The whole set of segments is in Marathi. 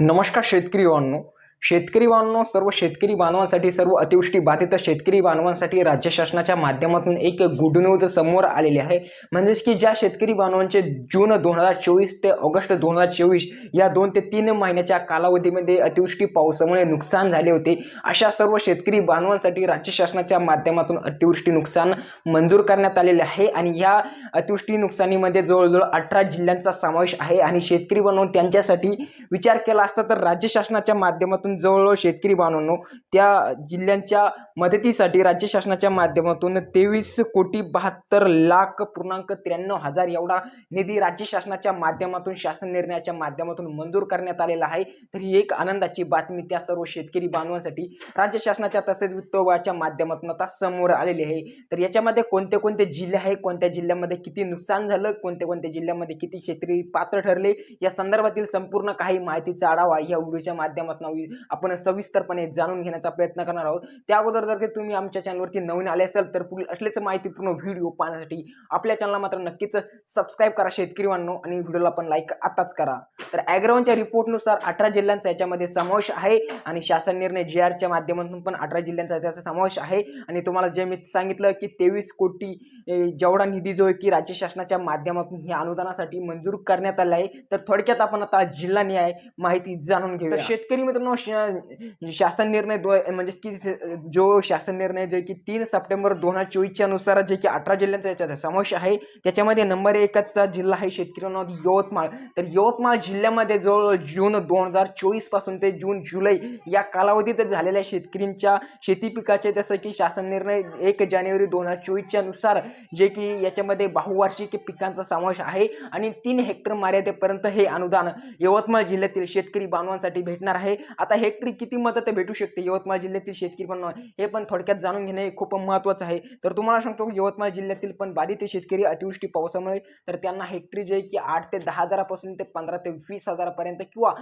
नमस्कार शेतकरी बांधव शेतकरी बांधव सर्व शेतकरी बांधवांसाठी सर्व अतिवृष्टी बाधित शेतकरी बांधवांसाठी राज्य शासनाच्या माध्यमातून एक गुड न्यूज समोर आलेली आहे. म्हणजेच की ज्या शेतकरी बांधवांचे जून दोन हजार चोवीस ते ऑगस्ट दोन हजार चोवीस या दोन ते तीन महिन्याच्या कालावधीमध्ये अतिवृष्टी पावसामुळे नुकसान झाले होते अशा सर्व शेतकरी बांधवांसाठी राज्य शासनाच्या माध्यमातून अतिवृष्टी नुकसान मंजूर करण्यात आलेले आहे आणि या अतिवृष्टी नुकसानीमध्ये जवळजवळ अठरा जिल्ह्यांचा समावेश आहे आणि शेतकरी बांधव त्यांच्यासाठी विचार केला असता तर राज्य शासनाच्या माध्यमातून जवळजवळ शेतकरी बांधवांनो त्या जिल्ह्यांच्या मदतीसाठी राज्य शासनाच्या माध्यमातून तेवीस कोटी बहात्तर लाख पूर्णांक त्र्याण्णव हजार एवढा निधी राज्य शासनाच्या माध्यमातून शासन निर्णयाच्या माध्यमातून मंजूर करण्यात आलेला आहे. तर ही एक आनंदाची बातमी त्या सर्व शेतकरी बांधवांसाठी राज्य शासनाच्या तसेच वित्त विभागाच्या माध्यमातून आता समोर आलेली आहे. तर याच्यामध्ये कोणते कोणते जिल्हे आहे कोणत्या जिल्ह्यामध्ये किती नुकसान झालं कोणत्या कोणत्या जिल्ह्यामध्ये किती शेतकरी पात्र ठरले या संदर्भातील संपूर्ण काही माहितीचा आढावा या व्हिडिओच्या माध्यमातून आपण सविस्तरपणे जाणून घेण्याचा प्रयत्न करणार आहोत. त्या अगोदर जर काही तुम्ही आमच्या चॅनलवरती नवीन आले असेल तर पुढील असलेच माहितीपूर्ण व्हिडिओ पाहण्यासाठी आपल्या चॅनलला मात्र नक्कीच सबस्क्राईब करा शेतकरी बांधव आणि व्हिडिओला पण लाईक आताच करा. तर ॲग्राऊंडच्या रिपोर्टनुसार अठरा जिल्ह्यांचा याच्यामध्ये समावेश आहे आणि शासन निर्णय जी आरच्या माध्यमातून पण अठरा जिल्ह्यांचा त्याचा समावेश आहे. आणि तुम्हाला जे मी सांगितलं की तेवीस कोटी जेवढा निधी जो आहे की राज्य शासनाच्या माध्यमातून हे अनुदानासाठी मंजूर करण्यात आला आहे. तर थोडक्यात आपण आता जिल्हा न्याय माहिती जाणून घेऊ शेतकरी मित्रांनो शासन निर्णय दो म्हणजे की जो शासन निर्णय जे की तीन सप्टेंबर दोन हजार चोवीसच्या नुसार जे की अठरा जिल्ह्यांचा याच्यात समावेश आहे त्याच्यामध्ये नंबर एकचा जिल्हा आहे शेतकऱ्यांना यवतमाळ. तर यवतमाळ जिल्ह्यामध्ये जवळ जून दोन हजार चोवीसपासून ते जून जुलै या कालावधीत झालेल्या शेतकऱ्यांच्या शेती पिकाचे जसं की शासन निर्णय एक जानेवारी दोन हजार चोवीसच्या नुसार जे की याच्यामध्ये बहुवार्षिक पिकांचा समावेश आहे आणि तीन हेक्टर मर्यादेपर्यंत हे अनुदान यवतमाळ जिल्ह्यातील शेतकरी बांधवांसाठी भेटणार आहे. आता हेक्टरी किती मदत भेटू शकते? यवतमाळ जिल्ह्यातील शेतकरी पण हे पण थोडक्यात जाणून घेणे खूप महत्त्वाचं आहे. तर तुम्हाला सांगतो की यवतमाळ जिल्ह्यातील पण बाधित शेतकरी अतिवृष्टी पावसामुळे तर त्यांना हेक्टरी जे आहे की आठ ते दहा हजारापासून ते पंधरा ते वीस हजारापर्यंत किंवा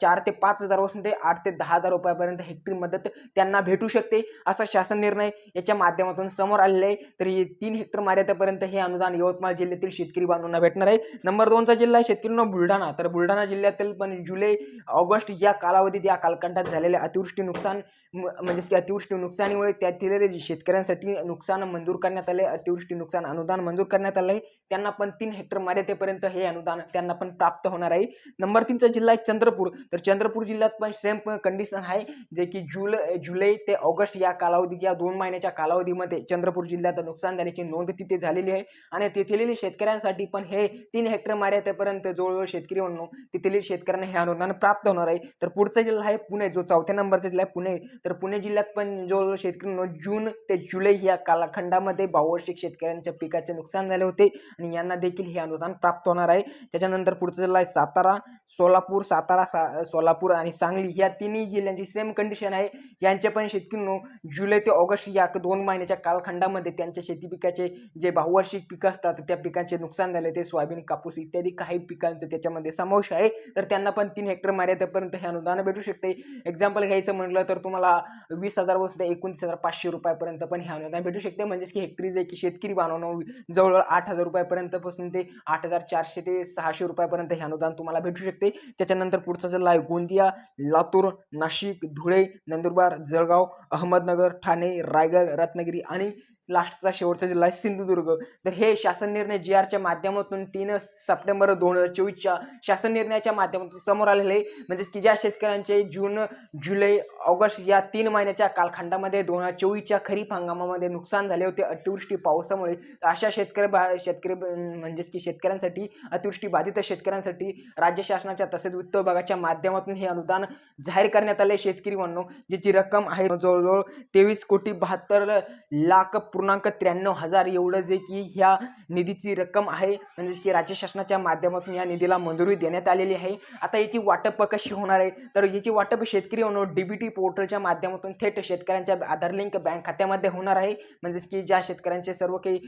चार ते पाच हजारापासून ते आठ ते दहा हजार रुपयापर्यंत हेक्टरी मदत त्यांना भेटू शकते असा शासन निर्णय याच्या माध्यमातून समोर आलेला आहे. तर हे तीन हेक्टर मर्यादेपर्यंत हे अनुदान यवतमाळ जिल्ह्यातील शेतकरी बांधवांना भेटणार आहे. नंबर दोनचा जिल्हा आहे शेतकऱ्यांना बुलढाणा. तर बुलढाणा जिल्ह्यातील पण जुलै ऑगस्ट या कालावधीत या कालखंडात झालेल्या अतिवृष्टी नुकसान म्हणजे म्हणजेच की अतिवृष्टी नुकसानीमुळे त्यातील शेतकऱ्यांसाठी नुकसान मंजूर करण्यात आले अतिवृष्टी नुकसान अनुदान मंजूर करण्यात आलं आहे त्यांना पण तीन हेक्टर मर्यादेपर्यंत हे अनुदान त्यांना पण प्राप्त होणार आहे. नंबर तीनचा जिल्हा आहे चंद्रपूर. तर चंद्रपूर जिल्ह्यात पण सेम कंडिशन आहे जे की जुलै जुलै ते ऑगस्ट या कालावधी या दोन महिन्याच्या कालावधीमध्ये चंद्रपूर जिल्ह्यात नुकसान झाल्याची नोंद तिथे झालेली आहे. आणि तेथील शेतकऱ्यांसाठी पण हे तीन हेक्टर मर्यादेपर्यंत जवळजवळ शेतकरी म्हणून तेथील शेतकऱ्यांना हे अनुदान प्राप्त होणार आहे. तर पुढचा जिल्हा आहे पुणे जो चौथ्या नंबरचा जिल्हा आहे पुणे. तर पुणे जिल्ह्यात पण जो शेतकरी जून ते जुलै या कालखंडामध्ये बहुवार्षिक शेतकऱ्यांच्या पिकाचे नुकसान झाले होते. आणि यांना देखील हे अनुदान प्राप्त होणार आहे. त्याच्यानंतर पुढचा जिल्हा आहे सातारा. सोलापूर सातारा सा सोलापूर आणि सांगली या तिन्ही जिल्ह्यांची सेम कंडिशन आहे. यांचे पण शेतकऱ्यांनो जुलै ते ऑगस्ट या दोन महिन्याच्या कालखंडामध्ये त्यांच्या शेती पिकाचे जे बहुवार्षिक पिकं असतात त्या पिकांचे नुकसान झाले. ते सोयाबीन कापूस इत्यादी काही पिकांचं त्याच्यामध्ये समावेश आहे. तर त्यांना पण तीन हेक्टर मर्यादेपर्यंत हे अनुदान भेटू शकते. एक्झाम्पल घ्यायचं म्हटलं तर तुम्हाला वीस हजारपासून ते एकोणतीस हजार पाचशे रुपयापर्यंत पण हे अनुदान भेटू शकते. म्हणजेच की हेक्टरी जे की शेतकरी बांधवणं जवळजवळ आठ हजार रुपयापर्यंत पासून ते आठ हजार चारशे ते सहाशे रुपयापर्यंत हे अनुदान तुम्हाला भेटू शकते. त्याच्यानंतर पुढचा जिल्हा आहे गोंदिया लातूर नाशिक धुळे नंदुरबार जळगाव अहमदनगर ठाणे रायगड रत्नागिरी आणि लास्टचा शेवटचा जिल्हा आहे सिंधुदुर्ग तर हे शासन निर्णय जी आरच्या माध्यमातून तीन सप्टेंबर दोन हजार चोवीसच्या शासन निर्णयाच्या माध्यमातून समोर आलेले. आहे म्हणजेच की ज्या शेतकऱ्यांचे जून जुलै ऑगस्ट या तीन महिन्याच्या कालखंडामध्ये दोन हजार चोवीसच्या खरीप हंगामामध्ये नुकसान झाले होते अतिवृष्टी पावसामुळे अशा शेतकरी बा शेतकरी म्हणजेच की शेतकऱ्यांसाठी अतिवृष्टी बाधित शेतकऱ्यांसाठी राज्य शासनाच्या तसेच वित्त विभागाच्या माध्यमातून हे अनुदान जाहीर करण्यात आले. शेतकरी म्हणून ज्याची रक्कम आहे जवळजवळ तेवीस कोटी बहात्तर लाख पूर्णांक त्र्याण्णव हजार एवढं जे की ह्या निधीची रक्कम आहे. म्हणजेच की राज्य शासनाच्या माध्यमातून या निधीला मंजुरी देण्यात आलेली आहे. आता याची वाटप कशी होणार आहे? तर याची वाटप शेतकरी डी बी टी पोर्टलच्या माध्यमातून थेट शेतकऱ्यांच्या आधार लिंक बँक खात्यामध्ये होणार आहे. म्हणजेच की ज्या शेतकऱ्यांचे सर्व काही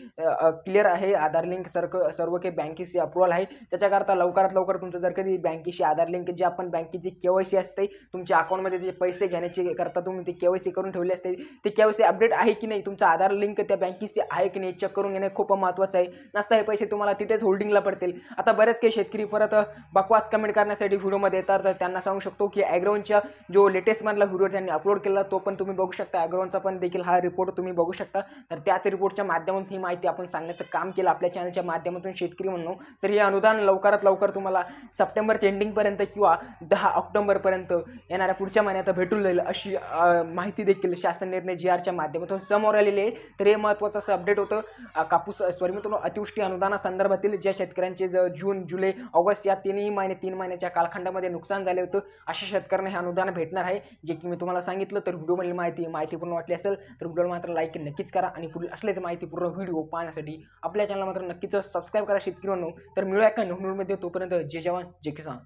क्लिअर आहे आधार लिंक सर्व सर्व काही बँकेशी अप्रुव्हल आहे. त्याच्याकरता लवकरात लवकर तुमचं जर कधी बँकेशी आधार लिंक जे आपण बँकेची के वाय सी असते तुमच्या अकाउंटमध्ये जे पैसे घेण्याची करता तुम्ही ते के वाय सी करून ठेवली असते. ते के वाय सी अपडेट आहे की नाही? तुमचा आधार लिंक लिंक त्या बँकेशी आहे की नाही चेक करून घेणे खूप महत्त्वाचं आहे. नसता हे पैसे तुम्हाला तिथेच होल्डिंगला पडतील. आता बरेच काही शेतकरी परत बकवास कमेंट करण्यासाठी व्हिडिओमध्ये येतात. तर त्यांना सांगू शकतो की ॲग्रोनच्या जो लेटेस्ट मधला व्हिडिओ त्यांनी अपलोड केला तो पण तुम्ही बघू शकता. ॲग्रोनचा पण देखील हा रिपोर्ट तुम्ही बघू शकता. तर त्याच रिपोर्टच्या माध्यमातून ही माहिती आपण सांगण्याचं काम केलं आपल्या चॅनलच्या माध्यमातून शेतकरी म्हणून. तर हे अनुदान लवकरात लवकर तुम्हाला सप्टेंबरच्या एंडिंगपर्यंत किंवा दहा ऑक्टोबरपर्यंत येणाऱ्या पुढच्या महिन्यात भेटून जाईल अशी माहिती देखील शासन निर्णय जी आरच्या माध्यमातून समोर आलेली आहे. तर हे महत्त्वाचं असं अपडेट होतं. कापूस सॉरी मित्रांनो अतिवृष्टी अनुदानासंदर्भातील ज्या शेतकऱ्यांचे ज जून जुलै ऑगस्ट या तिन्ही महिने तीन महिन्याच्या कालखंडामध्ये नुकसान झाले होतं. अशा शेतकऱ्यांना हे अनुदान भेटणार आहे जे की मी तुम्हाला सांगितलं. तर व्हिडिओमधील माहिती माहितीपूर्ण वाटली असेल तर व्हिडिओला मात्र लाईक नक्कीच करा. आणि पुढील असल्याच माहितीपूर्ण व्हिडिओ पाहण्यासाठी आपल्या चॅनल मात्र नक्कीच सबस्क्राईब करा शेतकरी म्हणून तर मिळूया का व्हिडिओमध्ये तोपर्यंत जय जवान जय किसान.